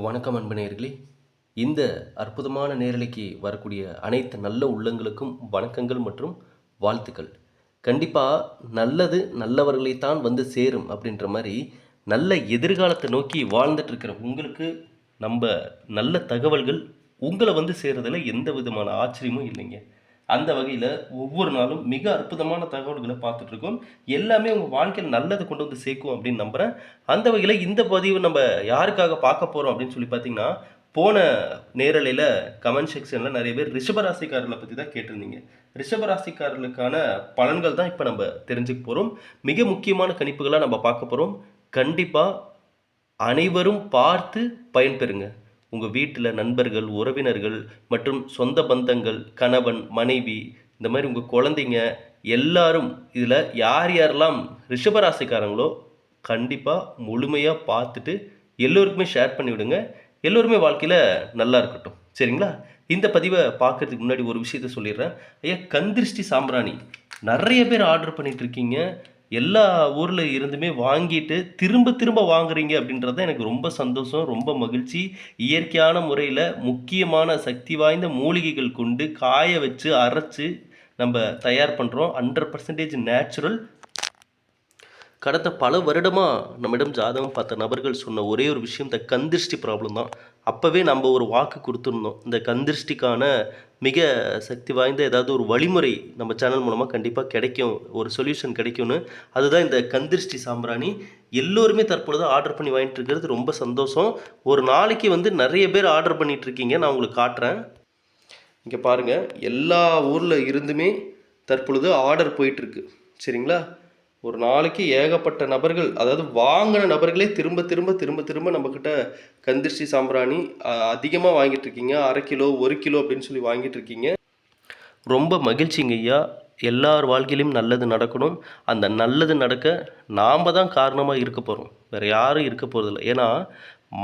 வணக்கம் அன்பு இந்த அற்புதமான நேரலைக்கு வரக்கூடிய அனைத்து நல்ல உள்ளங்களுக்கும் வணக்கங்கள் மற்றும் வாழ்த்துக்கள். கண்டிப்பாக நல்லது நல்லவர்களைத்தான் வந்து சேரும் அப்படின்ற மாதிரி நல்ல எதிர்காலத்தை நோக்கி வாழ்ந்துட்டு இருக்கிற உங்களுக்கு நம்ம நல்ல தகவல்கள் உங்களை வந்து சேர்றதில் எந்த விதமான ஆச்சரியமும் இல்லைங்க. அந்த வகையில் ஒவ்வொரு நாளும் மிக அற்புதமான தகவல்களை பார்த்துட்டு இருக்கோம் எல்லாமே உங்கள் வாழ்க்கையில் நல்லதை கொண்டு வந்து சேர்க்கும் அப்படின்னு நம்புகிறேன் அந்த வகையில் இந்த பதிவு நம்ம யாருக்காக பார்க்க போகிறோம் அப்படின்னு சொல்லி பார்த்தீங்கன்னா போன நேரலையில் கமெண்ட் செக்ஷனில் நிறைய பேர் ரிஷபராசிக்காரர்களை பற்றி தான் கேட்டிருந்தீங்க. ரிஷபராசிக்காரர்களுக்கான பலன்கள் தான் இப்போ நம்ம தெரிஞ்சுக்க போகிறோம் மிக முக்கியமான கணிப்புகளாக நம்ம பார்க்க போகிறோம் கண்டிப்பாக அனைவரும் பார்த்து பயன்பெறுங்க. உங்கள் வீட்டில் நண்பர்கள் உறவினர்கள் மற்றும் சொந்த பந்தங்கள் கணவன் மனைவி இந்த மாதிரி உங்கள் குழந்தைங்க எல்லாரும் இதில் யார் யாரெல்லாம் ரிஷபராசிக்காரங்களோ கண்டிப்பாக முழுமையாக பார்த்துட்டு எல்லோருக்குமே ஷேர் பண்ணிவிடுங்க எல்லோருமே வாழ்க்கையில் நல்லா இருக்கட்டும். சரிங்களா? இந்த பதிவை பார்க்கறதுக்கு முன்னாடி ஒரு விஷயத்த சொல்லிடுறேன். ஐயா கந்திருஷ்டி சாம்பிராணி. நிறைய பேர் ஆர்டர் பண்ணிகிட்ருக்கீங்க எல்லா ஊரில் இருந்துமே வாங்கிட்டு திரும்ப திரும்ப வாங்குறீங்க அப்படின்றது தான் எனக்கு ரொம்ப சந்தோஷம் ரொம்ப மகிழ்ச்சி. இயற்கையான முறையில் முக்கியமான சக்தி வாய்ந்த மூலிகைகள் கொண்டு காய வச்சு அரைச்சு நம்ம தயார் பண்ணுறோம் ஹண்ட்ரட் பர்சன்டேஜ் நேச்சுரல் கடந்த பல வருடமாக நம்மிடம் ஜாதகம் பார்த்த நபர்கள் சொன்ன ஒரே ஒரு விஷயம் இந்த கந்திருஷ்டி ப்ராப்ளம் தான். அப்போவே நம்ம ஒரு வாக்கு கொடுத்துருந்தோம் இந்த கந்திருஷ்டிக்கான மிக சக்தி வாய்ந்த ஏதாவது ஒரு வழிமுறை நம்ம சேனல் மூலமாக கண்டிப்பாக கிடைக்கும். ஒரு சொல்யூஷன் கிடைக்கும்னு. அதுதான் இந்த கந்திருஷ்டி சாம்பிராணி. எல்லோருமே தற்பொழுது ஆர்டர் பண்ணி வாங்கிட்டு இருக்கிறது ரொம்ப சந்தோஷம். ஒரு நாளைக்கு வந்து நிறைய பேர் ஆர்டர் பண்ணிட்டு இருக்கீங்க. நான் உங்களுக்கு காட்டுறேன். இங்கே பாருங்கள் எல்லா ஊரில் இருந்துமே தற்பொழுது ஆர்டர் போயிட்டுருக்கு சரிங்களா? ஒரு நாளைக்கு ஏகப்பட்ட நபர்கள் அதாவது வாங்கின நபர்களே திரும்ப திரும்ப திரும்ப திரும்ப நம்மக்கிட்ட கந்திர்ச்சி சாம்பிராணி அதிகமாக வாங்கிட்டு இருக்கீங்க. அரை கிலோ ஒரு கிலோ அப்படின்னு சொல்லி வாங்கிட்டு இருக்கீங்க. ரொம்ப மகிழ்ச்சிங்க ஐயா. எல்லார் வாழ்க்கையிலும் நல்லது நடக்கணும். அந்த நல்லது நடக்க நாம் தான் காரணமாக இருக்க போகிறோம் வேறு யாரும் இருக்க போகிறதில்ல ஏன்னா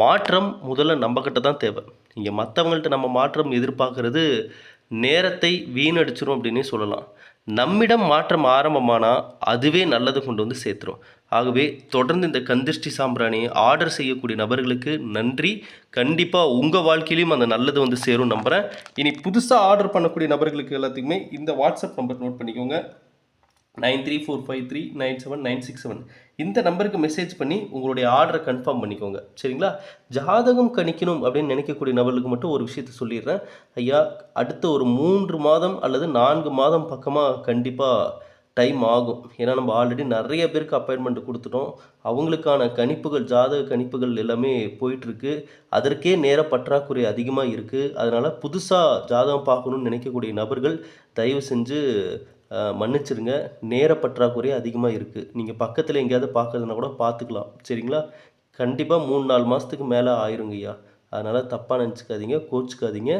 மாற்றம் முதல்ல நம்மக்கிட்ட தான் தேவை. இங்கே மற்றவங்கள்ட்ட நம்ம மாற்றம் எதிர்பார்க்கறது நேரத்தை வீணடிச்சிரும் அப்படின்னே சொல்லலாம். நம்மிடம் மாற்றம் ஆரம்பமானால் அதுவே நல்லது கொண்டு வந்து சேர்த்துரும். ஆகவே தொடர்ந்து இந்த கந்திருஷ்டி சாம்பிராணியை ஆர்டர் செய்யக்கூடிய நபர்களுக்கு நன்றி. கண்டிப்பாக உங்கள் வாழ்க்கையிலையும் அந்த நல்லது வந்து சேரும் நம்புகிறேன் இனி புதுசாக ஆர்டர் பண்ணக்கூடிய நபர்களுக்கு எல்லாத்துக்குமே இந்த வாட்ஸ்அப் நம்பர் நோட் பண்ணிக்கோங்க. Nine three four five three nine seven nine six seven. இந்த நம்பருக்கு மெசேஜ் பண்ணி உங்களுடைய ஆர்டரை கன்ஃபார்ம் பண்ணிக்கோங்க. சரிங்களா? ஜாதகம் கணிக்கணும் அப்படின்னு நினைக்கக்கூடிய நபர்களுக்கு மட்டும் ஒரு விஷயத்த சொல்லிடுறேன். ஐயா அடுத்த ஒரு மூன்று மாதம் அல்லது நான்கு மாதம் பக்கமாக கண்டிப்பாக டைம் ஆகும். ஏன்னா நம்ம ஆல்ரெடி நிறைய பேருக்கு அப்பாயின்மெண்ட் கொடுத்துட்டோம். அவங்களுக்கான கணிப்புகள் ஜாதக கணிப்புகள் எல்லாமே போயிட்டுருக்கு. அதற்கே நேர பற்றாக்குறை அதிகமாக இருக்குது அதனால் புதுசாக ஜாதகம் பார்க்கணும்னு நினைக்கக்கூடிய நபர்கள் தயவு செஞ்சு மன்னிச்சிருங்க. நேர பற்றாக்குறை அதிகமாக இருக்குது நீங்கள் பக்கத்தில் எங்கேயாவது பார்க்கறதுனா கூட பார்த்துக்கலாம் சரிங்களா? கண்டிப்பாக மூணு நாலு மாதத்துக்கு மேலே ஆயிருங்க ஐயா. அதனால் தப்பாக நினச்சிக்காதீங்க கோச்சிக்காதீங்க.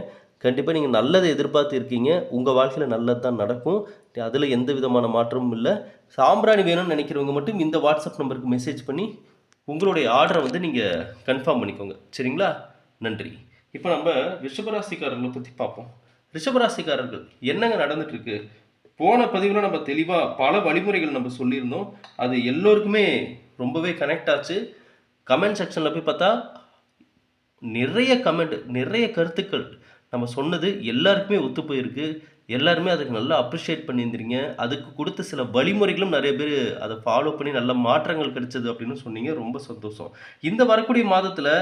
கண்டிப்பாக நீங்கள் நல்லதை எதிர்பார்த்து இருக்கீங்க. உங்கள் வாழ்க்கையில் நல்லது தான் நடக்கும். அதில் எந்த விதமான மாற்றமும் இல்லை. சாம்பிராணி வேணும்னு நினைக்கிறவங்க மட்டும் இந்த வாட்ஸ்அப் நம்பருக்கு மெசேஜ் பண்ணி உங்களுடைய ஆர்டரை வந்து நீங்கள் கன்ஃபார்ம் பண்ணிக்கோங்க. சரிங்களா? நன்றி. இப்போ நம்ம ரிஷபராசிக்காரர்களை பற்றி பார்ப்போம். ரிஷபராசிக்காரர்கள் என்னங்க நடந்துட்டுருக்கு போன பதிவில் நம்ம தெளிவாக பல வழிமுறைகள் நம்ம சொல்லியிருந்தோம். அது எல்லோருக்குமே ரொம்பவே கனெக்ட் ஆச்சு. கமெண்ட் செக்ஷனில் போய் பார்த்தா நிறைய கமெண்ட் நிறைய கருத்துக்கள். நம்ம சொன்னது எல்லாருக்குமே ஒத்து போயிருக்கு. எல்லாருமே அதுக்கு நல்லா அப்ரிஷியேட் பண்ணியிருந்தீங்க. அதுக்கு கொடுத்த சில வழிமுறைகளும் நிறைய பேர் அதை ஃபாலோ பண்ணி நல்ல மாற்றங்கள் கிடைச்சது அப்படின்னு சொன்னீங்க. ரொம்ப சந்தோஷம். இந்த வரக்கூடிய மாதத்தில்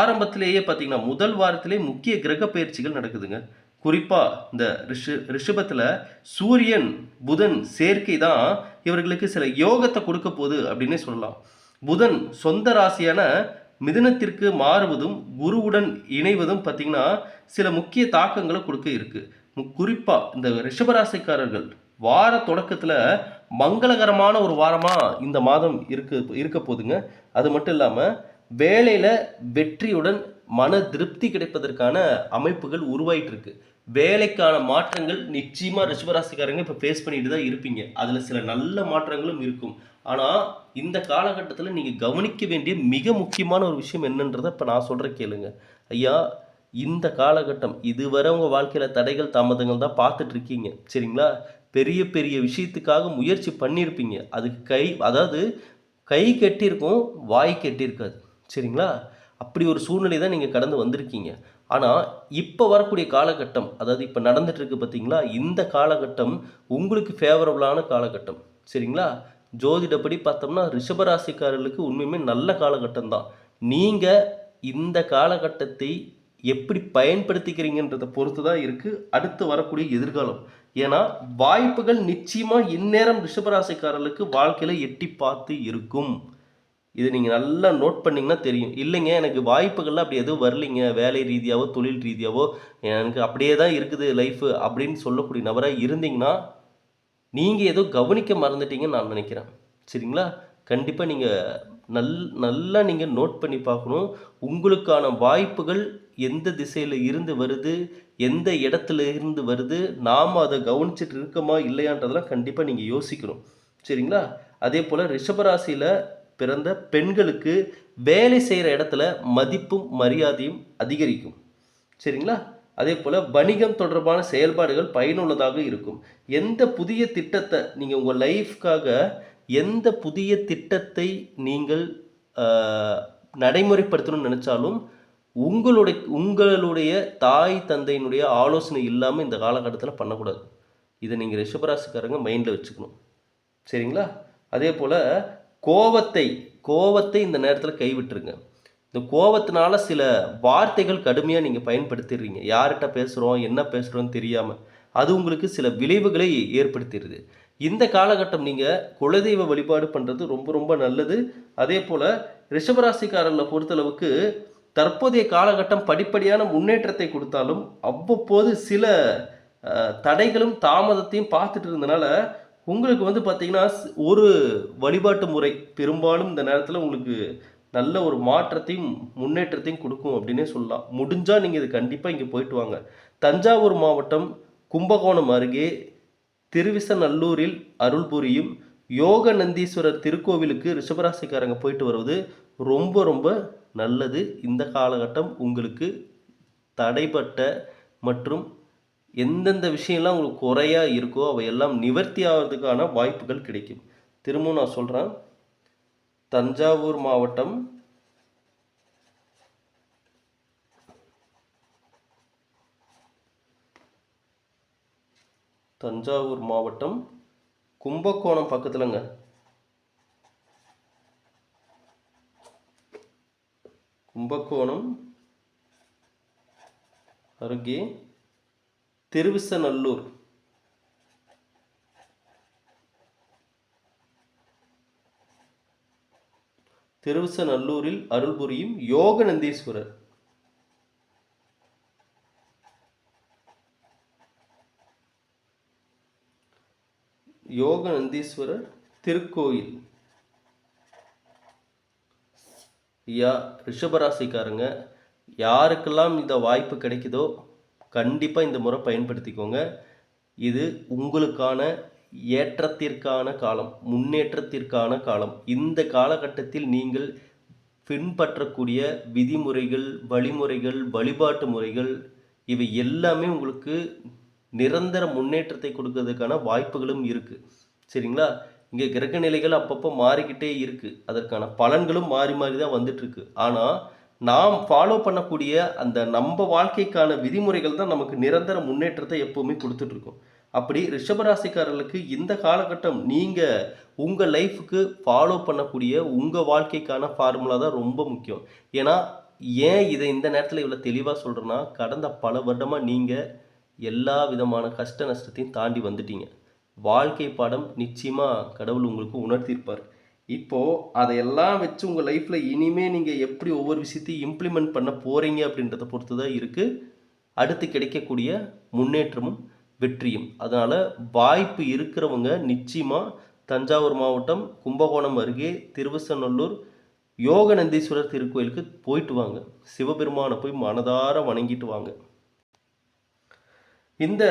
ஆரம்பத்திலேயே பார்த்தீங்கன்னா முதல் வாரத்திலே முக்கிய கிரக பயிற்சிகள் நடக்குதுங்க. குறிப்பாக இந்த ரிஷு ரிஷபத்தில் சூரியன் புதன் சேர்க்கை தான் இவர்களுக்கு சில யோகத்தை கொடுக்க போகுது அப்படின்னே சொல்லலாம். புதன் சொந்த ராசியான மிதனத்திற்கு மாறுவதும் குருவுடன் இணைவதும் பார்த்திங்கன்னா சில முக்கிய தாக்கங்களை கொடுக்க இருக்குது குறிப்பாக இந்த ரிஷபராசிக்காரர்கள் வார தொடக்கத்தில் மங்களகரமான ஒரு வாரமாக இந்த மாதம் இருக்கு இருக்க போகுதுங்க. அது மட்டும் இல்லாமல் வேலையில் வெற்றியுடன் மன திருப்தி கிடைப்பதற்கான அமைப்புகள் உருவாயிட்டு இருக்கு வேலைக்கான மாற்றங்கள் நிச்சயமாக ரிஷபராசிக்காரங்க இப்போ ஃபேஸ் பண்ணிட்டு தான் இருப்பீங்க. அதில் சில நல்ல மாற்றங்களும் இருக்கும். ஆனால் இந்த காலகட்டத்தில் நீங்கள் கவனிக்க வேண்டிய மிக முக்கியமான ஒரு விஷயம் என்னன்றதை இப்போ நான் சொல்கிற கேளுங்க. ஐயா இந்த காலகட்டம் இதுவரை உங்கள் வாழ்க்கையில் தடைகள் தாமதங்கள் தான் பார்த்துட்டு இருக்கீங்க. சரிங்களா? பெரிய பெரிய விஷயத்துக்காக முயற்சி பண்ணியிருப்பீங்க. அதுக்கு கை அதாவது கை கெட்டியிருக்கும் வாய் கெட்டியிருக்காது. சரிங்களா? அப்படி ஒரு சூழ்நிலை தான் நீங்கள் கடந்து வந்திருக்கீங்க. ஆனால் இப்போ வரக்கூடிய காலகட்டம் அதாவது இப்போ நடந்துகிட்ருக்கு பார்த்தீங்களா இந்த காலகட்டம் உங்களுக்கு ஃபேவரபுளான காலகட்டம். சரிங்களா? ஜோதிடப்படி பார்த்தோம்னா ரிஷபராசிக்காரர்களுக்கு உண்மையுமே நல்ல காலகட்டம் தான். நீங்கள் இந்த காலகட்டத்தை எப்படி பயன்படுத்திக்கிறீங்கன்றதை பொறுத்து தான் இருக்குது அடுத்து வரக்கூடிய எதிர்காலம். ஏன்னா வாய்ப்புகள் நிச்சயமாக இந்நேரம் ரிஷபராசிக்காரர்களுக்கு வாழ்க்கையில் எட்டி பார்த்து இருக்கும். இது நீங்கள் நல்லா நோட் பண்ணிங்கன்னா தெரியும். இல்லைங்க எனக்கு வாய்ப்புகள்லாம் அப்படி எதுவும் வரலைங்க. வேலை ரீதியாவோ தொழில் ரீதியாவோ எனக்கு அப்படியே தான் இருக்குது லைஃபு அப்படின்னு சொல்லக்கூடிய நபராக இருந்தீங்கன்னா நீங்கள் ஏதோ கவனிக்க மறந்துட்டீங்கன்னு நான் நினைக்கிறேன். சரிங்களா? கண்டிப்பாக நீங்கள் நல் நல்லா நீங்கள் நோட் பண்ணி பார்க்கணும். உங்களுக்கான வாய்ப்புகள் எந்த திசையில் இருந்து வருது எந்த இடத்துல இருந்து வருது நாம் அதை கவனிச்சிட்டு இருக்கோமா இல்லையான்றதெல்லாம் கண்டிப்பாக நீங்கள் யோசிக்கணும். சரிங்களா? அதே போல் ரிஷபராசியில் பிறந்த பெண்களுக்கு வேலை செய்கிற இடத்துல மதிப்பும் மரியாதையும் அதிகரிக்கும். சரிங்களா? அதே போல் வணிகம் தொடர்பான செயல்பாடுகள் பயனுள்ளதாக இருக்கும். எந்த புதிய திட்டத்தை நீங்கள் உங்கள் லைஃப்காக எந்த புதிய திட்டத்தை நீங்கள் நடைமுறைப்படுத்தணும்னு நினச்சாலும் உங்களுடைய உங்களுடைய தாய் தந்தையினுடைய ஆலோசனை இல்லாமல் இந்த காலகட்டத்தில் பண்ணக்கூடாது. இதை நீங்கள் ரிஷபராசிக்காரங்க மைண்டில் வச்சுக்கணும். சரிங்களா? அதே போல் கோவத்தை கோவத்தை இந்த நேரத்தில் கைவிட்டுருங்க. இந்த கோபத்தினால சில வார்த்தைகள் கடுமையாக நீங்கள் பயன்படுத்திடுறீங்க. யார்கிட்ட பேசுகிறோம் என்ன பேசுகிறோன்னு தெரியாமல் அது உங்களுக்கு சில விளைவுகளை ஏற்படுத்திடுது. இந்த காலகட்டம் நீங்கள் குலதெய்வ வழிபாடு பண்ணுறது ரொம்ப ரொம்ப நல்லது. அதே போல் ரிஷபராசிக்காரர்களை பொறுத்தளவுக்கு தற்போதைய காலகட்டம் படிப்படியான முன்னேற்றத்தை கொடுத்தாலும் அவ்வப்போது சில தடைகளும் தாமதத்தையும் பார்த்துட்டு இருந்தனால உங்களுக்கு வந்து பார்த்தீங்கன்னா ஒரு வழிபாட்டு முறை பெரும்பாலும் இந்த நேரத்தில் உங்களுக்கு நல்ல ஒரு மாற்றத்தையும் முன்னேற்றத்தையும் கொடுக்கும் அப்படின்னே சொல்லலாம். முடிஞ்சால் நீங்கள் இது கண்டிப்பாக இங்கே போயிட்டு வாங்க. தஞ்சாவூர் மாவட்டம் கும்பகோணம் அருகே திருவிசநல்லூரில் அருள் புரியும் யோக நந்தீஸ்வரர் திருக்கோவிலுக்கு ரிஷபராசிக்காரங்க போயிட்டு வருவது ரொம்ப ரொம்ப நல்லது. இந்த காலகட்டம் உங்களுக்கு தடைப்பட்ட மற்றும் எந்தெந்த விஷயம்லாம் உங்களுக்கு குறையாக இருக்கோ அவையெல்லாம் நிவர்த்தி ஆகிறதுக்கான வாய்ப்புகள் கிடைக்கும். திரும்பவும் நான் சொல்கிறேன் தஞ்சாவூர் மாவட்டம் தஞ்சாவூர் மாவட்டம் கும்பகோணம் பக்கத்துலங்க. கும்பகோணம் அருகே திருவிசநல்லூர். திருவிசநல்லூரில் அருள் புரியும் யோக நந்தீஸ்வரர் யோக நந்தீஸ்வரர் திருக்கோயில். ஐயா ரிஷபராசிக்காரங்க யாருக்கெல்லாம் இந்த வாய்ப்பு கிடைக்குதோ கண்டிப்பாக இந்த முறை பயன்படுத்திக்கோங்க. இது உங்களுக்கான ஏற்றத்திற்கான காலம் முன்னேற்றத்திற்கான காலம். இந்த காலகட்டத்தில் நீங்கள் பின்பற்றக்கூடிய விதிமுறைகள் வழிமுறைகள் வழிபாட்டு முறைகள் இவை எல்லாமே உங்களுக்கு நிரந்தர முன்னேற்றத்தை கொடுக்கறதுக்கான வாய்ப்புகளும் இருக்குது சரிங்களா? இங்கே கிரக நிலைகள் அப்பப்போ மாறிக்கிட்டே இருக்குது அதற்கான பலன்களும் மாறி மாறி தான் வந்துட்டுருக்கு ஆனால் நாம் ஃபாலோ பண்ணக்கூடிய அந்த நம்ம வாழ்க்கைக்கான விதிமுறைகள் தான் நமக்கு நிரந்தர முன்னேற்றத்தை எப்போவுமே கொடுத்துட்ருக்கோம் அப்படி ரிஷபராசிக்காரர்களுக்கு இந்த காலகட்டம் நீங்கள் உங்கள் லைஃபுக்கு ஃபாலோ பண்ணக்கூடிய உங்கள் வாழ்க்கைக்கான ஃபார்முலா தான் ரொம்ப முக்கியம். ஏன்னா ஏன் இதை இந்த நேரத்தில் இவ்வளோ தெளிவாக சொல்கிறேன்னா கடந்த பல வருடமாக நீங்கள் எல்லா விதமான கஷ்ட நஷ்டத்தையும் தாண்டி வந்துட்டீங்க. வாழ்க்கை பாடம் நிச்சயமாக கடவுள் உங்களுக்கு உணர்த்தியிருப்பார். இப்போது அதையெல்லாம் வச்சு உங்கள் லைஃப்பில் இனிமே நீங்கள் எப்படி ஒவ்வொரு விஷயத்தையும் இம்ப்ளிமெண்ட் பண்ண போகிறீங்க அப்படின்றத பொறுத்து தான் இருக்குது அடுத்து கிடைக்கக்கூடிய முன்னேற்றமும் வெற்றியும். அதனால் வாய்ப்பு இருக்கிறவங்க நிச்சயமாக தஞ்சாவூர் மாவட்டம் கும்பகோணம் அருகே திருவசநல்லூர் யோகநந்தீஸ்வரர் திருக்கோயிலுக்கு போயிட்டு வாங்க. சிவபெருமானை போய் மனதார வணங்கிட்டு வாங்க. இந்த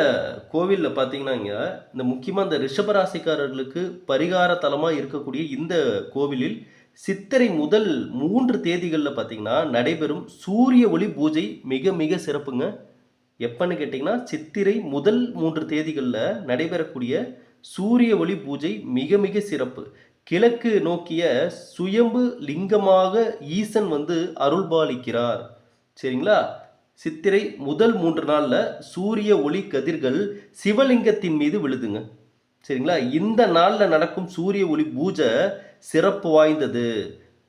கோவிலில் பார்த்தீங்கன்னாங்க இந்த முக்கியமாக இந்த ரிஷபராசிக்காரர்களுக்கு பரிகார தலமாக இருக்கக்கூடிய இந்த கோவிலில் சித்திரை முதல் மூன்று தேதிகளில் பார்த்தீங்கன்னா நடைபெறும் சூரிய ஒளி பூஜை மிக மிக சிறப்புங்க. எப்பன்னு கேட்டிங்கன்னா சித்திரை முதல் மூன்று தேதிகளில் நடைபெறக்கூடிய சூரிய ஒளி பூஜை மிக மிக சிறப்பு. கிழக்கு நோக்கிய சுயம்பு லிங்கமாக ஈசன் வந்து அருள்பாலிக்கிறார். சரிங்களா? சித்திரை முதல் மூன்று நாளில் சூரிய ஒளி கதிர்கள் சிவலிங்கத்தின் மீது விழுதுங்க. சரிங்களா? இந்த நாளில் நடக்கும் சூரிய ஒளி பூஜை சிறப்பு வாய்ந்தது.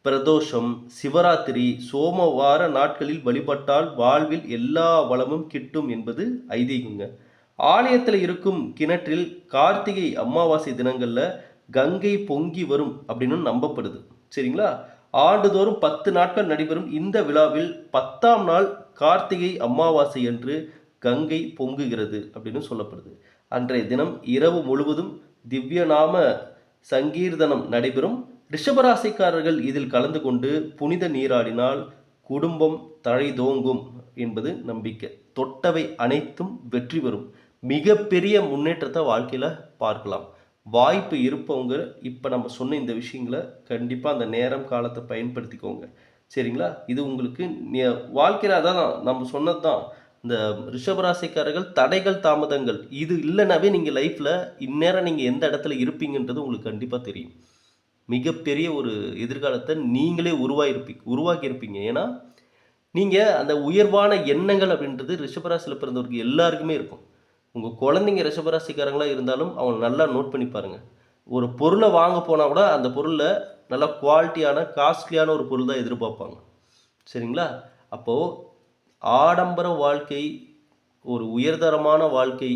பிரதோஷம் சிவராத்திரி சோமவார நாட்களில் வழிபட்டால் வாழ்வில் எல்லா வளமும் கிட்டும் என்பது ஐதீகங்க. ஆலயத்தில் இருக்கும் கிணற்றில் கார்த்திகை அமாவாசை தினங்களில் கங்கை பொங்கி வரும் அப்படின்னு நம்பப்படுது. சரிங்களா? ஆண்டுதோறும் பத்து நாட்கள் நடைபெறும் இந்த விழாவில் பத்தாம் நாள் கார்த்திகை அமாவாசை என்று கங்கை பொங்குகிறது அப்படின்னு சொல்லப்படுது. அன்றைய தினம் இரவு முழுவதும் திவ்யநாம சங்கீர்த்தனம் நடைபெறும். ரிஷபராசிக்காரர்கள் இதில் கலந்து கொண்டு புனித நீராடினால் குடும்பம் தழைதோங்கும் என்பது நம்பிக்கை. தொட்டவை அனைத்தும் வெற்றி பெறும். மிகப்பெரிய முன்னேற்றத்தை வாழ்க்கையில் பார்க்கலாம். வாய்ப்பு இருப்பவங்க இப்போ நம்ம சொன்ன இந்த விஷயங்களை கண்டிப்பாக அந்த நேரம் காலத்தை பயன்படுத்திக்கோங்க. சரிங்களா? இது உங்களுக்கு வாழ்க்கையில் அதான் நம்ம சொன்னது தான் இந்த ரிஷபராசிக்காரர்கள் தடைகள் தாமதங்கள் இது இல்லைனாவே நீங்கள் லைஃப்பில் இந்நேரம் நீங்கள் எந்த இடத்துல இருப்பீங்கன்றது உங்களுக்கு கண்டிப்பாக தெரியும். மிகப்பெரிய ஒரு எதிர்காலத்தை நீங்களே உருவாயிருப்பீங்க உருவாக்கியிருப்பீங்க. ஏன்னா நீங்கள் அந்த உயர்வான எண்ணங்கள் அப்படின்றது ரிஷபராசியில் பிறந்தவருக்கு எல்லாருக்குமே இருக்கும். உங்கள் குழந்தைங்க ரிஷபராசிக்காரங்களாக இருந்தாலும் அவங்க நல்லா நோட் பண்ணி பாருங்கள் ஒரு பொருளை வாங்க போனால் கூட அந்த பொருளை நல்லா குவாலிட்டியான காஸ்ட்லியான ஒரு பொருள் தான் எதிர்பார்ப்பாங்க. சரிங்களா? அப்போது ஆடம்பர வாழ்க்கை ஒரு உயர்தரமான வாழ்க்கை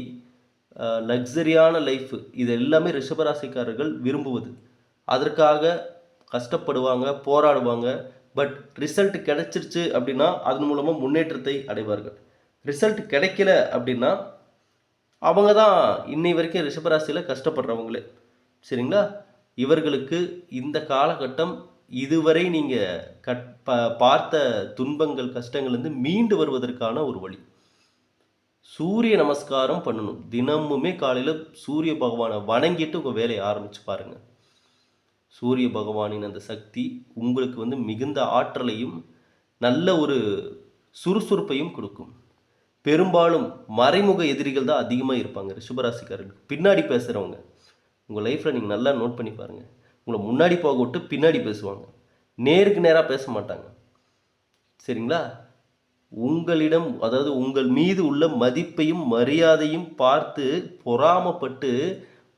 லக்ஸரியான லைஃப் இது எல்லாமே ரிஷபராசிக்காரர்கள் விரும்புவது. அதற்காக கஷ்டப்படுவாங்க போராடுவாங்க. பட் ரிசல்ட் கிடைச்சிருச்சு அப்படின்னா அதன் மூலமாக முன்னேற்றத்தை அடைவார்கள். ரிசல்ட் கிடைக்கல அப்படின்னா அவங்க தான் இன்னை வரைக்கும் ரிஷபராசியில் கஷ்டப்படுறவங்களே. சரிங்களா? இவர்களுக்கு இந்த காலகட்டம் இதுவரை நீங்கள் கட் ப பார்த்த துன்பங்கள் கஷ்டங்கள்லேருந்து மீண்டு வருவதற்கான ஒரு வழி. சூரிய நமஸ்காரம் பண்ணணும். தினமுமே காலையில் சூரிய பகவானை வணங்கிட்டு உங்கள் வேலையை ஆரம்பித்து பாருங்கள் சூரிய பகவானின் அந்த சக்தி உங்களுக்கு வந்து மிகுந்த ஆற்றலையும் நல்ல ஒரு சுறுசுறுப்பையும் கொடுக்கும். பெரும்பாலும் மறைமுக எதிரிகள் தான் அதிகமாக இருப்பாங்க ரிஷபராசிக்காரர்கள் பின்னாடி பேசுகிறவங்க உங்கள் லைஃப்பில் நீங்கள் நல்லா நோட் பண்ணி பாருங்கள் உங்களை முன்னாடி போக விட்டு பின்னாடி பேசுவாங்க. நேருக்கு நேராக பேச மாட்டாங்க. சரிங்களா? உங்களிடம் அதாவது உங்கள் மீது உள்ள மதிப்பையும் மரியாதையும் பார்த்து பொறாமப்பட்டு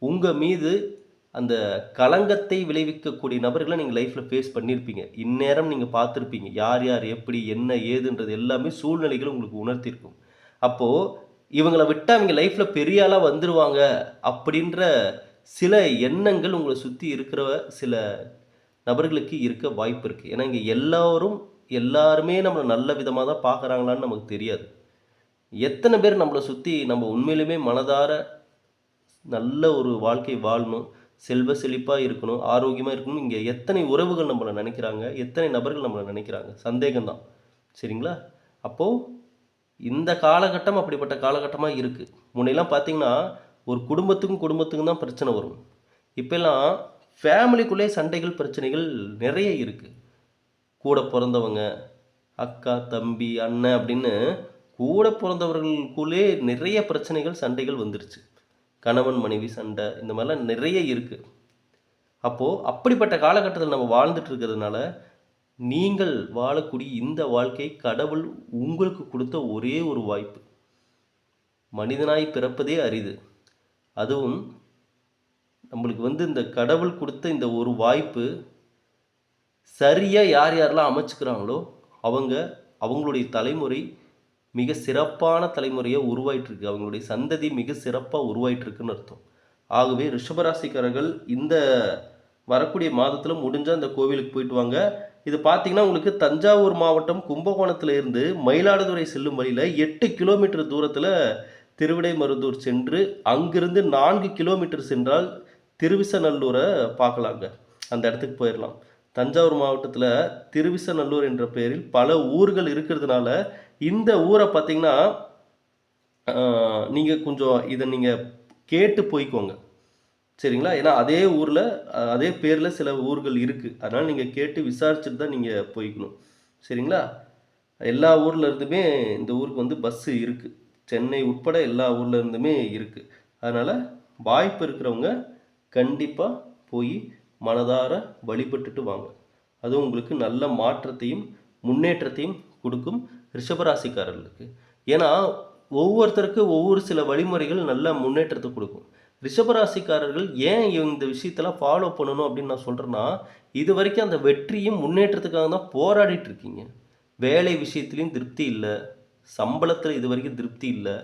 உங்கள் மீது அந்த களங்கத்தை விளைவிக்கக்கூடிய நபர்களை நீங்கள் லைஃப்பில் ஃபேஸ் பண்ணியிருப்பீங்க இந்நேரம் நீங்கள் பார்த்துருப்பீங்க. யார் யார் எப்படி என்ன ஏதுன்றது எல்லாமே சூழ்நிலைகள் உங்களுக்கு உணர்த்திருக்கும். அப்போது இவங்களை விட்டால் அவங்க லைஃப்பில் பெரிய ஆளாக வந்துடுவாங்க அப்படின்ற சில எண்ணங்கள் உங்களை சுற்றி இருக்கிற சில நபர்களுக்கு இருக்க வாய்ப்பு இருக்குது ஏன்னா இங்கே எல்லோரும் எல்லாருமே நம்மளை நல்ல விதமாக தான் பார்க்குறாங்களான்னு நமக்கு தெரியாது. எத்தனை பேர் நம்மளை சுற்றி நம்ம உண்மையிலுமே மனதார நல்ல ஒரு வாழ்க்கை வாழணும் செல்வ செழிப்பாக இருக்கணும் ஆரோக்கியமாக இருக்கணும். இங்கே எத்தனை உறவுகள் நம்மளை நினைக்கிறாங்க எத்தனை நபர்கள் நம்மளை நினைக்கிறாங்க? சந்தேகம்தான் சரிங்களா? அப்போது இந்த காலகட்டம் அப்படிப்பட்ட காலகட்டமாக இருக்குது முன்னையெல்லாம் பார்த்தீங்கன்னா ஒரு குடும்பத்துக்கும் குடும்பத்துக்கும் தான் பிரச்சனை வரும். இப்போல்லாம் ஃபேமிலிக்குள்ளே சண்டைகள் பிரச்சனைகள் நிறைய இருக்குது கூட பிறந்தவங்க அக்கா தம்பி அண்ணன் அப்படின்னு கூட பிறந்தவர்களுக்குள்ளே நிறைய பிரச்சனைகள் சண்டைகள் வந்துருச்சு. கணவன் மனைவி சண்டை இந்த மாதிரிலாம் நிறைய இருக்குது அப்போது அப்படிப்பட்ட காலகட்டத்தில் நம்ம வாழ்ந்துட்டு இருக்கிறதுனால நீங்கள் வாழக்கூடிய இந்த வாழ்க்கை கடவுள் உங்களுக்கு கொடுத்த ஒரே ஒரு வாய்ப்பு. மனிதனாய் பிறப்பதே அரிது. அதுவும் நம்மளுக்கு வந்து இந்த கடவுள் கொடுத்த இந்த ஒரு வாய்ப்பு சரியாக யார் யாரெல்லாம் அமைச்சுக்கிறாங்களோ அவங்க அவங்களுடைய தலைமுறை மிக சிறப்பான தலைமுறையாக உருவாயிட்டிருக்கு. அவங்களுடைய சந்ததி மிக சிறப்பாக உருவாயிட்டிருக்குன்னு அர்த்தம். ஆகவே ரிஷபராசிக்காரர்கள் இந்த வரக்கூடிய மாதத்தில் முடிஞ்சால் அந்த கோவிலுக்கு போயிட்டு வாங்க. இது பார்த்தீங்கன்னா உங்களுக்கு தஞ்சாவூர் மாவட்டம் கும்பகோணத்தில் இருந்து மயிலாடுதுறை செல்லும் வழியில் எட்டு கிலோமீட்டர் தூரத்தில் திருவிடைமருதூர் சென்று அங்கிருந்து நான்கு கிலோமீட்டர் சென்றால் திருவிசநல்லூரை பார்க்கலாங்க. அந்த இடத்துக்கு போயிடலாம் தஞ்சாவூர் மாவட்டத்தில் திருவிசநல்லூர் என்ற பெயரில் பல ஊர்கள் இருக்கிறதுனால இந்த ஊரை பார்த்தீங்கன்னா நீங்கள் கொஞ்சம் இதை நீங்கள் கேட்டு போய்க்கோங்க. சரிங்களா? ஏன்னா அதே ஊரில் அதே பேரில் சில ஊர்கள் இருக்குது அதனால் நீங்கள் கேட்டு விசாரிச்சுட்டு தான் நீங்கள் போய்க்கணும். சரிங்களா? எல்லா ஊரில் இருந்துமே இந்த ஊருக்கு வந்து பஸ்ஸு இருக்குது சென்னை உட்பட எல்லா ஊர்லேருந்துமே இருந்துமே இருக்குது அதனால் வாய்ப்பு இருக்கிறவங்க கண்டிப்பாக போய் மனதார வழிபட்டுட்டு வாங்க. அது உங்களுக்கு நல்ல மாற்றத்தையும் முன்னேற்றத்தையும் கொடுக்கும் ரிஷபராசிக்காரர்களுக்கு. ஏன்னா ஒவ்வொருத்தருக்கு ஒவ்வொரு சில வழிமுறைகள் நல்ல முன்னேற்றத்தை கொடுக்கும். ரிஷபராசிக்காரர்கள் ஏன் இந்த விஷயத்தெல்லாம் ஃபாலோ பண்ணணும் அப்படின்னு நான் சொல்கிறேன்னா இது வரைக்கும் அந்த வெற்றியும் முன்னேற்றத்துக்காக தான் போராடிட்டு இருக்கீங்க. வேலை விஷயத்துலையும் திருப்தி இல்லை. சம்பளத்தில் இது வரைக்கும் திருப்தி இல்லை.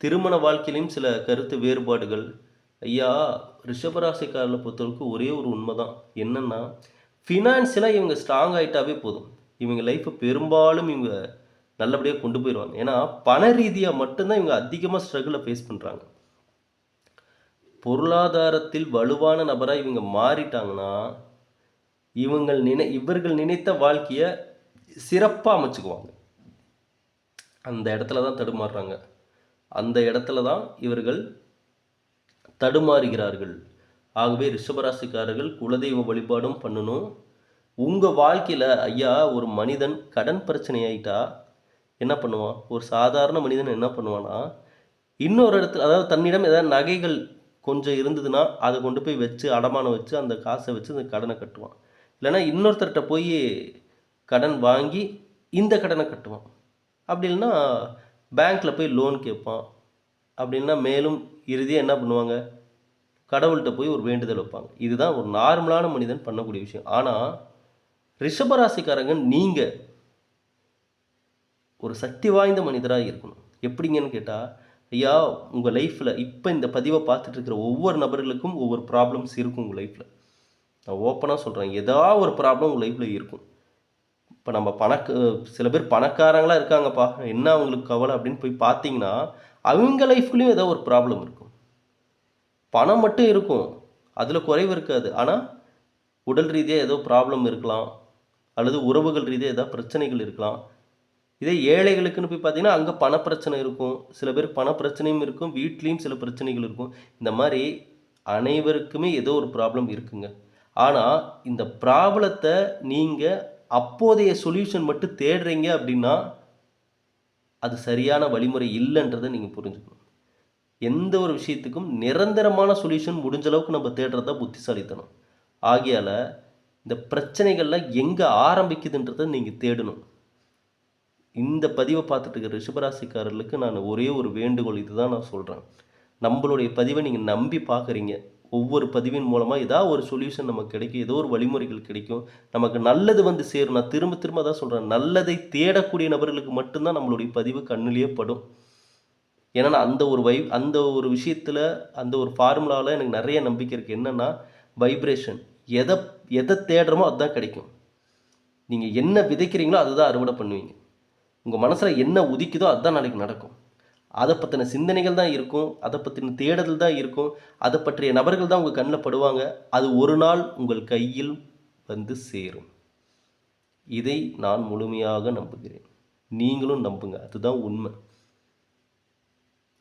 திருமண வாழ்க்கையிலையும் சில கருத்து வேறுபாடுகள். ஐயா ரிஷபராசிக்காரில் பொறுத்தவரைக்கும் ஒரே ஒரு உண்மை தான் என்னென்னா ஃபினான்ஷியலாக இவங்க ஸ்ட்ராங் ஆகிட்டாவே போதும். இவங்க லைஃப்பை பெரும்பாலும் இவங்க நல்லபடியாக கொண்டு போயிடுவாங்க. ஏன்னா பண ரீதியாக மட்டும்தான் இவங்க அதிகமாக ஸ்ட்ரகிளை ஃபேஸ் பண்ணுறாங்க பொருளாதாரத்தில் வலுவான நபராக இவங்க மாறிட்டாங்கன்னா இவங்கள் நினை இவர்கள் நினைத்த வாழ்க்கையை சிறப்பாக அமைச்சுக்குவாங்க. அந்த இடத்துல தான் தடுமாறுறாங்க. அந்த இடத்துல தான் இவர்கள் தடுமாறுகிறார்கள். ஆகவே ரிஷபராசிக்காரர்கள் குலதெய்வ வழிபாடும் பண்ணணும். உங்கள் வாழ்க்கையில் ஐயா ஒரு மனிதன் கடன் பிரச்சனை ஆகிட்டா என்ன பண்ணுவான்? ஒரு சாதாரண மனிதன் என்ன பண்ணுவான்னா இன்னொரு இடத்துல அதாவது தன்னிடம் ஏதாவது நகைகள் கொஞ்சம் இருந்ததுன்னா அதை கொண்டு போய் வச்சு அடமானம் வச்சு அந்த காசை வச்சு அந்த கடனை கட்டுவான். இல்லைன்னா இன்னொருத்தர்கிட்ட போய் கடன் வாங்கி இந்த கடனை கட்டுவான். அப்படி இல்லைன்னா பேங்க்கில் போய் லோன் கேட்பான். அப்படின்னா மேலும் இறுதியாக என்ன பண்ணுவாங்க? கடவுள்கிட்ட போய் ஒரு வேண்டுதல் வைப்பாங்க. இதுதான் ஒரு நார்மலான மனிதன் பண்ணக்கூடிய விஷயம். ஆனால் ரிஷபராசிக்காரங்க நீங்கள் ஒரு சக்தி வாய்ந்த மனிதராக இருக்கணும். எப்படிங்கன்னு கேட்டால் ஐயா உங்கள் லைஃப்பில் இப்போ இந்த பதிவை பார்த்துட்டு இருக்கிற ஒவ்வொரு நபர்களுக்கும் ஒவ்வொரு ப்ராப்ளம்ஸ் இருக்கும் உங்கள் லைஃப்பில் நான் ஓப்பனாக சொல்கிறேன் ஏதாவது ஒரு ப்ராப்ளம் உங்கள் லைஃப்பில் இருக்கும். இப்போ நம்ம பணக்க சில பேர் பணக்காரங்களாக இருக்காங்கப்பா. என்ன அவங்களுக்கு கவலை அப்படின்னு போய் பார்த்தீங்கன்னா அவங்க லைஃப்லேயும் ஏதோ ஒரு ப்ராப்ளம் இருக்கும். பணம் மட்டும் இருக்கும். அதில் குறைவு இருக்காது. ஆனால் உடல் ரீதியாக ஏதோ ப்ராப்ளம் இருக்கலாம். அல்லது உறவுகள் ரீதியாக ஏதாவது பிரச்சனைகள் இருக்கலாம். இதே ஏழைகளுக்குன்னு போய் பார்த்தீங்கன்னா அங்கே பணப்பிரச்சனை இருக்கும். சில பேர் பணப்பிரச்சனையும் இருக்கும். வீட்லேயும் சில பிரச்சனைகள் இருக்கும். இந்த மாதிரி அனைவருக்குமே ஏதோ ஒரு ப்ராப்ளம் இருக்குங்க. ஆனால் இந்த ப்ராப்ளத்தை நீங்கள் அப்போதைய சொல்யூஷன் மட்டும் தேடுறீங்க அப்படின்னா அது சரியான வழிமுறை இல்லைன்றதை நீங்கள் புரிஞ்சுக்கணும். எந்த ஒரு விஷயத்துக்கும் நிரந்தரமான சொல்யூஷன் முடிஞ்ச அளவுக்கு நம்ம தேடுறதா புத்திசாலித்தனம். ஆகையால் இந்த பிரச்சனைகள்லாம் எங்கே ஆரம்பிக்குதுன்றதை நீங்கள் தேடணும். இந்த பதிவை பார்த்துட்டு இருக்கிற ரிஷபராசிக்காரர்களுக்கு நான் ஒரே ஒரு வேண்டுகோள் இதுதான் நான் சொல்கிறேன் நம்மளுடைய பதிவை நீங்கள் நம்பி பார்க்குறீங்க. ஒவ்வொரு பதிவின் மூலமாக ஏதாவது ஒரு சொல்யூஷன் நமக்கு கிடைக்கும் ஏதோ ஒரு வழிமுறைகள் கிடைக்கும். நமக்கு நல்லது வந்து சேரும் நான் திரும்ப திரும்ப தான் சொல்கிறேன் நல்லதை தேடக்கூடிய நபர்களுக்கு மட்டும்தான் நம்மளுடைய பதிவு கண்ணிலேயே படும். ஏன்னா அந்த ஒரு வை அந்த ஒரு விஷயத்தில் அந்த ஒரு ஃபார்முலாவில் எனக்கு நிறைய நம்பிக்கை இருக்குது என்னென்னா வைப்ரேஷன் எதை எதை தேடுறமோ அதுதான் கிடைக்கும். நீங்கள் என்ன விதைக்கிறீங்களோ அதுதான் அறுவடை பண்ணுவீங்க. உங்கள் மனசில் என்ன உதிக்குதோ அதுதான் நாளைக்கு நடக்கும். அதை பற்றின சிந்தனைகள் தான் இருக்கும் அதை பற்றின தேடுதல் தான் இருக்கும் அதை பற்றிய நபர்கள் தான் உங்கள் கண்ணில் படுவாங்க. அது ஒரு நாள் உங்கள் கையில் வந்து சேரும். இதை நான் முழுமையாக நம்புகிறேன். நீங்களும் நம்புங்க. அதுதான் உண்மை.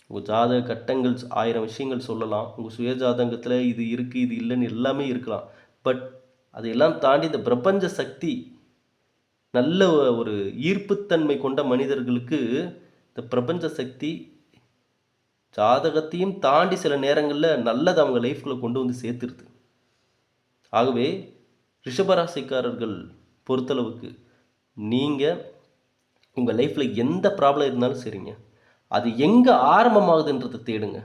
உங்கள் ஜாதக கட்டங்கள் ஆயிரம் விஷயங்கள் சொல்லலாம். உங்கள் சுய ஜாதகத்தில் இது இருக்குது இது இல்லைன்னு எல்லாமே இருக்கலாம். பட் அதையெல்லாம் தாண்டி இந்த பிரபஞ்ச சக்தி நல்ல ஒரு ஈர்ப்புத்தன்மை கொண்ட மனிதர்களுக்கு இந்த பிரபஞ்ச சக்தி ஜாதகத்தையும் தாண்டி சில நேரங்களில் நல்லதை அவங்க லைஃப்குள்ளே கொண்டு வந்து சேர்த்துருது. ஆகவே ரிஷபராசிக்காரர்கள் பொறுத்தளவுக்கு நீங்கள் உங்கள் லைஃப்பில் எந்த ப்ராப்ளம் இருந்தாலும் சரிங்க. அது எங்கே ஆரம்பமாகுதுன்றதை தேடுங்க.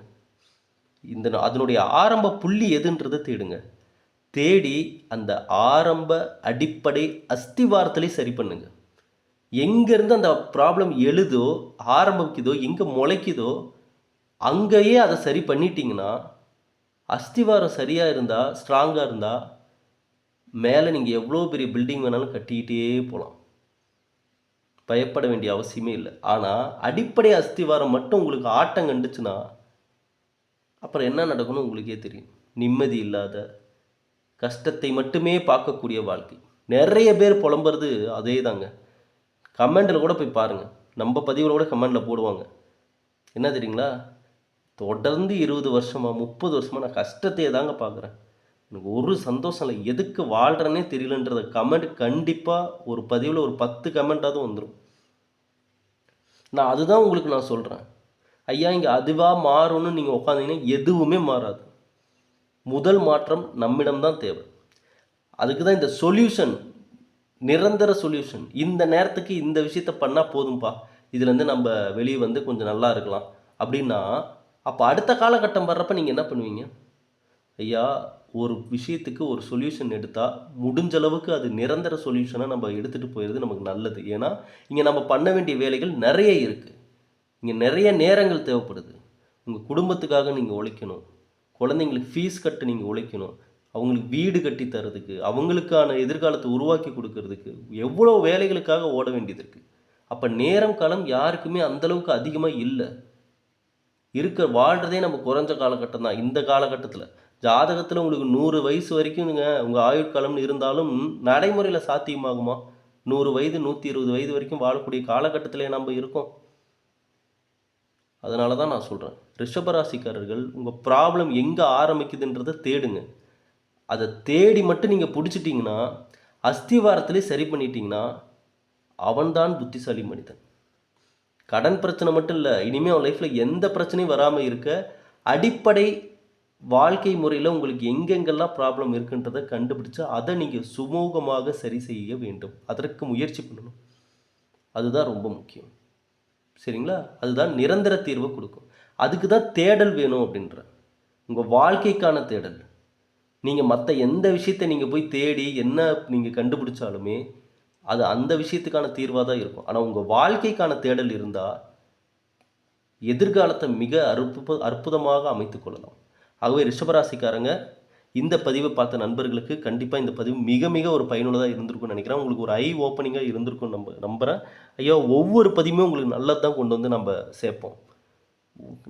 இந்த அதனுடைய ஆரம்ப புள்ளி எதுன்றதை தேடுங்க. தேடி அந்த ஆரம்ப அடிப்படை அஸ்திவாரத்திலே சரி பண்ணுங்கள் எங்கேருந்து அந்த ப்ராப்ளம் எழுதோ ஆரம்பிக்குதோ எங்கே முளைக்குதோ அங்கேயே அதை சரி பண்ணிட்டீங்கன்னா அஸ்திவாரம் சரியாக இருந்தால் ஸ்ட்ராங்காக இருந்தால் மேலே நீங்கள் எவ்வளோ பெரிய பில்டிங் வேணாலும் கட்டிக்கிட்டே போகலாம். பயப்பட வேண்டிய அவசியமே இல்லை. ஆனால் அடிப்படை அஸ்திவாரம் மட்டும் உங்களுக்கு ஆட்டம் கண்டுச்சுன்னா அப்புறம் என்ன நடக்கணும் உங்களுக்கே தெரியும். நிம்மதி இல்லாத கஷ்டத்தை மட்டுமே பார்க்கக்கூடிய வாழ்க்கை. நிறைய பேர் புலம்புறது அதே தாங்க கமெண்டில் கூட போய் பாருங்கள் நம்ம பதிவில் கூட கமெண்டில் போடுவாங்க. என்ன தெரியுங்களா? தொடர்ந்து இருபது வருஷமாக முப்பது வருஷமாக நான் கஷ்டத்தையே தாங்க பார்க்குறேன் எனக்கு ஒரு சந்தோஷம் இல்லை. எதுக்கு வாழ்கிறேனே தெரியலன்றத கமெண்ட் கண்டிப்பாக ஒரு பதிவில் ஒரு பத்து கமெண்ட்டாவது வந்துடும் நான் அதுதான் உங்களுக்கு நான் சொல்கிறேன் ஐயா இங்கே அதுவாக மாறும்னு நீங்கள் உட்காந்தீங்கன்னா எதுவுமே மாறாது. முதல் மாற்றம் நம்மிடம் தான் தேவை. அதுக்கு தான் இந்த சொல்யூஷன் நிரந்தர சொல்யூஷன் இந்த நேரத்துக்கு இந்த விஷயத்த பண்ணால் போதும்பா. இதுலேருந்து நம்ம வெளியே வந்து கொஞ்சம் நல்லா இருக்கலாம். அப்படின்னா அப்போ அடுத்த காலகட்டம் வர்றப்ப நீங்கள் என்ன பண்ணுவீங்க? ஐயா ஒரு விஷயத்துக்கு ஒரு சொல்யூஷன் எடுத்தால் முடிஞ்ச அளவுக்கு அது நிரந்தர சொல்யூஷனாக நம்ம எடுத்துகிட்டு போயிடுறது நமக்கு நல்லது. ஏன்னா இங்கே நம்ம பண்ண வேண்டிய வேலைகள் நிறைய இருக்குது இங்கே நிறைய நேரங்கள் தேவைப்படுது. உங்கள் குடும்பத்துக்காக நீங்கள் உழைக்கணும். குழந்தைங்களுக்கு ஃபீஸ் கட்டு நீங்கள் உழைக்கணும். அவங்களுக்கு வீடு கட்டி தரதுக்கு அவங்களுக்கான எதிர்காலத்தை உருவாக்கி கொடுக்கறதுக்கு எவ்வளோ வேலைகளுக்காக ஓட வேண்டியது இருக்குது அப்போ நேரம் காலம் யாருக்குமே அந்தளவுக்கு அதிகமாக இல்லை. இருக்க வாழ்கிறதே நம்ம குறைஞ்ச காலகட்டம் தான். இந்த காலகட்டத்தில். ஜாதகத்தில் உங்களுக்கு நூறு வயசு வரைக்கும் நீங்கள் உங்கள் ஆயுட்காலம்னு இருந்தாலும் நடைமுறையில் சாத்தியமாகுமா? நூறு வயது நூற்றி இருபது வயது வரைக்கும் வாழக்கூடிய காலகட்டத்திலே நம்ம இருக்கோம். அதனால தான் நான் சொல்கிறேன் ரிஷபராசிக்காரர்கள் உங்கள் ப்ராப்ளம் எங்கே ஆரம்பிக்குதுன்றதை தேடுங்க. அதை தேடி மட்டும் நீங்கள் பிடிச்சிட்டிங்கன்னா அஸ்திவாரத்திலே சரி பண்ணிட்டீங்கன்னா அவன்தான் புத்திசாலி மனிதன். கடன் பிரச்சனை மட்டும் இல்லை இனிமேல் அவன் லைஃப்பில் எந்த பிரச்சனையும் வராமல் இருக்க அடிப்படை வாழ்க்கை முறையில் உங்களுக்கு எங்கெங்கெல்லாம் ப்ராப்ளம் இருக்குன்றதை கண்டுபிடிச்சு அதை நீங்கள் சுமூகமாக சரி செய்ய வேண்டும். அதற்கு முயற்சி பண்ணணும். அதுதான் ரொம்ப முக்கியம். சரிங்களா? அதுதான் நிரந்தர தீர்வை கொடுக்கும். அதுக்கு தான் தேடல் வேணும் அப்படின்ற. உங்கள் வாழ்க்கைக்கான தேடல். நீங்கள் மற்ற எந்த விஷயத்தை நீங்கள் போய் தேடி என்ன நீங்கள் கண்டுபிடிச்சாலுமே அது அந்த விஷயத்துக்கான தீர்வாக தான் இருக்கும். ஆனால் உங்கள் வாழ்க்கைக்கான தேடல் இருந்தால் எதிர்காலத்தை மிக அற்பு அற்புதமாக அமைத்து கொள்ளலாம். ஆகவே ரிஷபராசிக்காரங்க இந்த பதிவை பார்த்த நண்பர்களுக்கு கண்டிப்பாக இந்த பதிவு மிக மிக ஒரு பயனுள்ளதாக இருந்திருக்கும்னு நினைக்கிறேன். உங்களுக்கு ஒரு ஐ ஓப்பனிங்காக இருந்திருக்கும் நம்ப நம்புகிறேன் ஐயோ ஒவ்வொரு பதிவுமே உங்களுக்கு நல்லது தான் கொண்டு வந்து நம்ம சேர்ப்போம்.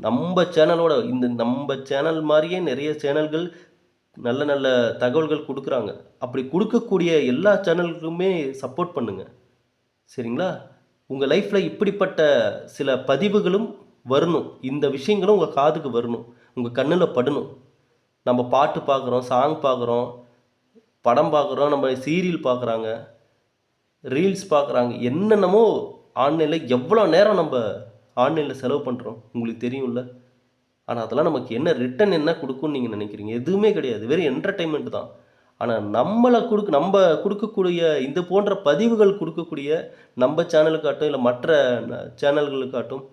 நம்ம சேனலோட இந்த நம்ம சேனல் மாதிரியே நிறைய சேனல்கள் நல்ல நல்ல தகவல்கள் கொடுக்குறாங்க. அப்படி கொடுக்கக்கூடிய எல்லா சேனல்களுக்குமே சப்போர்ட் பண்ணுங்கள் சரிங்களா? உங்கள் லைஃப்பில் இப்படிப்பட்ட சில பதிவுகளும் வரணும். இந்த விஷயங்களும் உங்கள் காதுக்கு வரணும். உங்கள் கண்ணில் படணும். நம்ம பாட்டு பார்க்குறோம் சாங் பார்க்குறோம் படம் பார்க்குறோம் நம்ம சீரியல் பார்க்குறாங்க ரீல்ஸ் பார்க்குறாங்க என்னென்னமோ ஆன்லைனில் எவ்வளோ நேரம் நம்ம ஆன்லைனில் செலவு பண்ணுறோம் உங்களுக்கு தெரியும்ல? ஆனால் அதெல்லாம் நமக்கு என்ன ரிட்டன் என்ன கொடுக்கும்னு நீங்கள் நினைக்கிறீங்க? எதுவுமே கிடையாது. வெறும் என்டர்டைன்மெண்ட் தான். ஆனால் நம்மளை கொடுக்க நம்ம கொடுக்கக்கூடிய இந்த போன்ற பதிவுகள் கொடுக்கக்கூடிய நம்ம சேனலுக்காட்டும் இல்லை மற்ற ந- சேனல்களுக்காட்டும்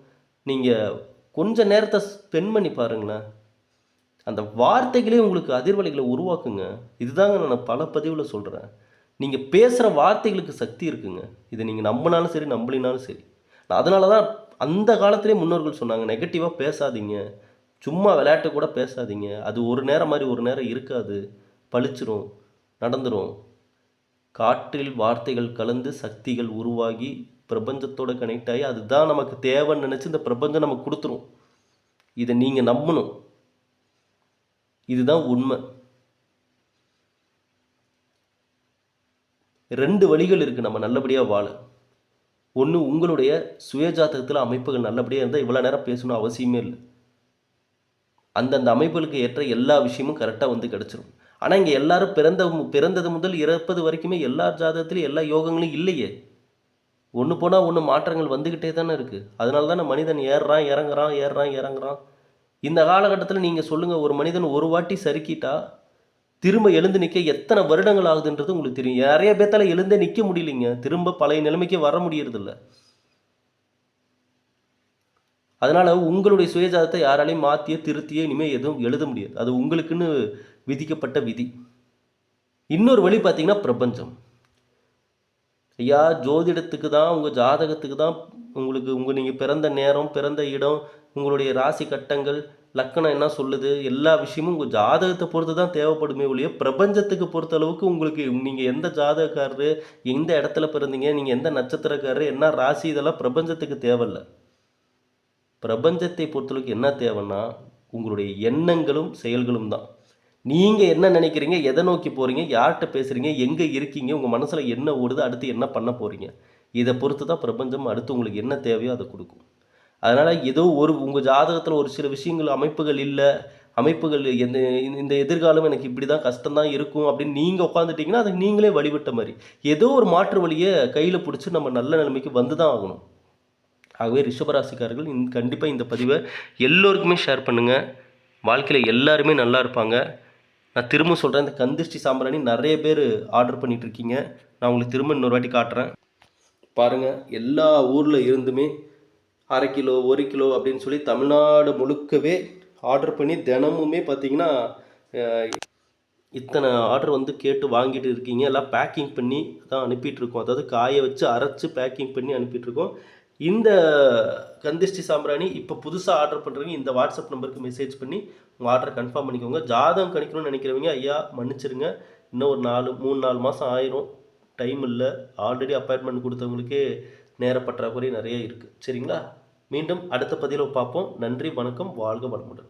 நீங்கள் கொஞ்ச நேரத்தை ஸ்பெண்ட் பண்ணி பாருங்களேன். அந்த வார்த்தைகளே உங்களுக்கு அதிர்வலைகளை உருவாக்குங்க. இதுதாங்க நான் பல பதிவில் சொல்கிறேன் நீங்கள் பேசுகிற வார்த்தைகளுக்கு சக்தி இருக்குங்க. இதை நீங்கள் நம்பினாலும் சரி நம்பலினாலும் சரி. அதனால தான் அந்த காலத்திலே முன்னோர்கள் சொன்னாங்க நெகட்டிவாக பேசாதீங்க. சும்மா விளையாட்டு கூட பேசாதீங்க. அது ஒரு நேரம் மாதிரி ஒரு நேரம் இருக்காது. பழிச்சிரும் நடந்துடும் காற்றில் வார்த்தைகள் கலந்து சக்திகள் உருவாகி பிரபஞ்சத்தோட கனெக்ட் ஆகி அதுதான் நமக்கு தேவைன்னு நினச்சி இந்த பிரபஞ்சம் நமக்கு கொடுத்துரும். இதை நீங்கள் நம்பணும். இதுதான் உண்மை. ரெண்டு வழிகள் இருக்குது நம்ம நல்லபடியாக வாழ. ஒன்று உங்களுடைய சுயஜாதகத்தில் அமைப்புகள் நல்லபடியாக இருந்தால் இவ்வளோ நேரம் பேசணும் அவசியமே இல்லை. அந்தந்த அமைப்புகளுக்கு ஏற்ற எல்லா விஷயமும் கரெக்டாக வந்து கிடச்சிரும். ஆனால் இங்கே எல்லாரும் பிறந்த பிறந்தது முதல் இறப்பது வரைக்குமே எல்லா ஜாதகத்துலையும் எல்லா யோகங்களும் இல்லையே. ஒன்று போனால் ஒன்று மாற்றங்கள் வந்துக்கிட்டே தானே இருக்குது அதனால தானே மனிதன் ஏறுறான் இறங்குறான் ஏறுறான் இறங்குறான். இந்த காலகட்டத்தில் நீங்கள் சொல்லுங்கள் ஒரு மனிதன் ஒரு வாட்டி சறுக்கிட்டா திரும்ப எழுந்து நிற்க எத்தனை வருடங்கள் ஆகுதுன்றது உங்களுக்கு தெரியும். நிறைய பேர்த்தால எழுந்தே நிற்க முடியலைங்க. திரும்ப பழைய நிலைமைக்கு வர முடியறதில்ல. அதனால் உங்களுடைய சுயஜாதத்தை யாராலையும் மாற்றிய திருத்தியே இனிமேல் எதுவும் எழுத முடியாது. அது உங்களுக்குன்னு விதிக்கப்பட்ட விதி. இன்னொரு வழி பார்த்தீங்கன்னா பிரபஞ்சம். ஐயா ஜோதிடத்துக்கு தான் உங்கள் ஜாதகத்துக்கு தான் உங்களுக்கு உங்கள் நீங்கள் பிறந்த நேரம் பிறந்த இடம் உங்களுடைய ராசி கட்டங்கள் லக்கணம் என்ன சொல்லுது எல்லா விஷயமும் உங்கள் ஜாதகத்தை பொறுத்து தான் தேவைப்படுமே ஒழிய பிரபஞ்சத்துக்கு பொறுத்த அளவுக்கு உங்களுக்கு நீங்கள் எந்த ஜாதகக்காரரு எந்த இடத்துல பிறந்தீங்க நீங்கள் எந்த நட்சத்திரக்காரரு என்ன ராசி இதெல்லாம் பிரபஞ்சத்துக்கு தேவையில்லை. பிரபஞ்சத்தை பொறுத்தளவுக்கு என்ன தேவைன்னா உங்களுடைய எண்ணங்களும் செயல்களும் தான். நீங்கள் என்ன நினைக்கிறீங்க எதை நோக்கி போகிறீங்க யார்கிட்ட பேசுகிறீங்க எங்கே இருக்கீங்க உங்கள் மனசில் என்ன ஓடுது அடுத்து என்ன பண்ண போகிறீங்க இதை பொறுத்து தான் பிரபஞ்சம் அடுத்து உங்களுக்கு என்ன தேவையோ அதை கொடுக்கும். அதனால் ஏதோ ஒரு உங்கள் ஜாதகத்தில் ஒரு சில விஷயங்கள் அமைப்புகள் இல்லை அமைப்புகள் எந்த இந்த எதிர்காலம் எனக்கு இப்படி தான் கஷ்டம் தான் இருக்கும் அப்படின்னு நீங்கள் உட்காந்துட்டிங்கன்னா அதுக்கு நீங்களே வழிவிட்ட மாதிரி. ஏதோ ஒரு மாற்று வழியை கையில் பிடிச்சி நம்ம நல்ல நிலைமைக்கு வந்து தான் ஆகணும். ஆகவே ரிஷபராசிக்காரர்கள் இந் கண்டிப்பாக இந்த பதிவை எல்லோருக்குமே ஷேர் பண்ணுங்கள் வாழ்க்கையில் எல்லாருமே நல்லா இருப்பாங்க. நான் திரும்ப சொல்கிறேன் இந்த கந்திஷ்டி சாம்பிராணி நிறைய பேர் ஆர்டர் பண்ணிகிட்ருக்கீங்க நான் உங்களுக்கு திரும்ப இன்னொரு வாட்டி காட்டுறேன். பாருங்கள் எல்லா ஊரில் இருந்துமே அரை கிலோ ஒரு கிலோ அப்படின்னு சொல்லி தமிழ்நாடு முழுக்கவே ஆர்டர் பண்ணி தினமுமே பார்த்தீங்கன்னா இத்தனை ஆர்டர் வந்து கேட்டு வாங்கிட்டு இருக்கீங்க. எல்லாம் பேக்கிங் பண்ணி தான் அனுப்பிட்டுருக்கோம். அதாவது காய வச்சு அரைச்சி பேக்கிங் பண்ணி அனுப்பிட்டுருக்கோம். இந்த கந்திஷ்டி சாம்பிராணி இப்போ புதுசாக ஆர்டர் பண்ணுறவங்க இந்த வாட்ஸ்அப் நம்பருக்கு மெசேஜ் பண்ணி உங்கள் ஆர்டரை கன்ஃபார்ம் பண்ணிக்கோங்க. ஜாதகம் கணிக்கணும்னு நினைக்கிறவங்க ஐயா மன்னிச்சிருங்க. இன்னும் ஒரு நாலு மூணு நாலு மாதம் ஆயிரும். டைம் இல்லை. ஆல்ரெடி அப்பாயின்மெண்ட் கொடுத்தவங்களுக்கே நேர பற்றாக்குறை நிறைய இருக்குது சரிங்களா? மீண்டும் அடுத்த பதிவில் பார்ப்போம். நன்றி வணக்கம். வாழ்க வளமுடன்.